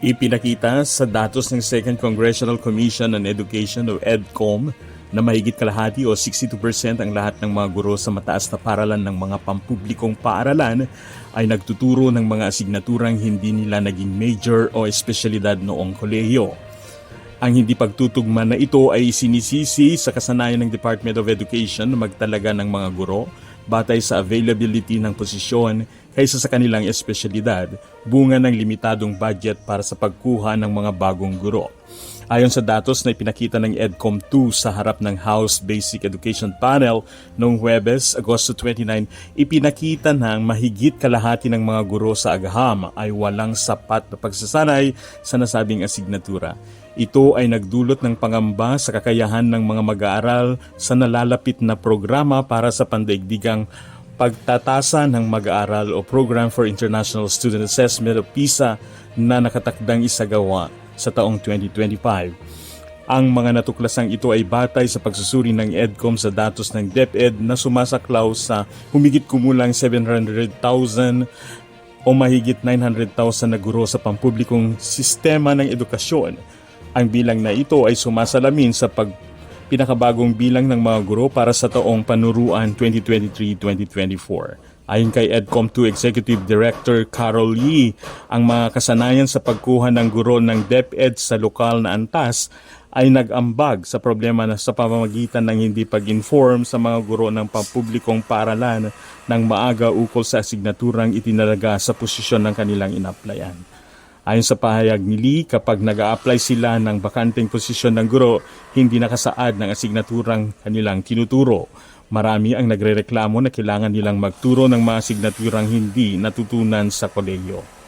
Ipinakita sa datos ng Second Congressional Commission on Education o EDCOM na mahigit kalahati o 62% ang lahat ng mga guro sa mataas na paralan ng mga pampublikong paaralan ay nagtuturo ng mga asignaturang hindi nila naging major o espesyalidad noong kolehiyo. Ang hindi pagtutugma na ito ay sinisisi sa kasanayan ng Department of Education na magtalaga ng mga guro batay sa availability ng posisyon kaysa sa kanilang espesyalidad, bunga ng limitadong budget para sa pagkuha ng mga bagong guro. Ayon sa datos na ipinakita ng EDCOM 2 sa harap ng House Basic Education Panel noong Huwebes, Agosto 29, ipinakita ng mahigit kalahati ng mga guro sa Agaham ay walang sapat na pagsasanay sa nasabing asignatura. Ito ay nagdulot ng pangamba sa kakayahan ng mga mag-aaral sa nalalapit na programa para sa pandaigdigang pagtatasa ng mag-aaral o Program for International Student Assessment o PISA na nakatakdang isagawa sa taong 2025. Ang mga natuklasang ito ay batay sa pagsusuri ng EDCOM sa datos ng DepEd na sumasaklaw sa humigit kumulang 700,000 o mahigit 900,000 na guro sa pampublikong sistema ng edukasyon. Ang bilang na ito ay sumasalamin sa pag pinakabagong bilang ng mga guro para sa taong panuruan 2023-2024. Ayon kay EDCOM2 Executive Director Carol Yee, ang mga kasanayan sa pagkuha ng guro ng DepEd sa lokal na antas ay nag-ambag sa problema na sa pamamagitan ng hindi pag-inform sa mga guro ng pampublikong paaralan ng maaga ukol sa asignaturang itinalaga sa posisyon ng kanilang inaplayan. Ayon sa pahayag ni Lee, kapag nag apply sila ng bakanteng posisyon ng guro, hindi nakasaad ng asignaturang kanilang tinuturo. Marami ang nagrereklamo na kailangan nilang magturo ng mga asignaturang hindi natutunan sa kolehiyo.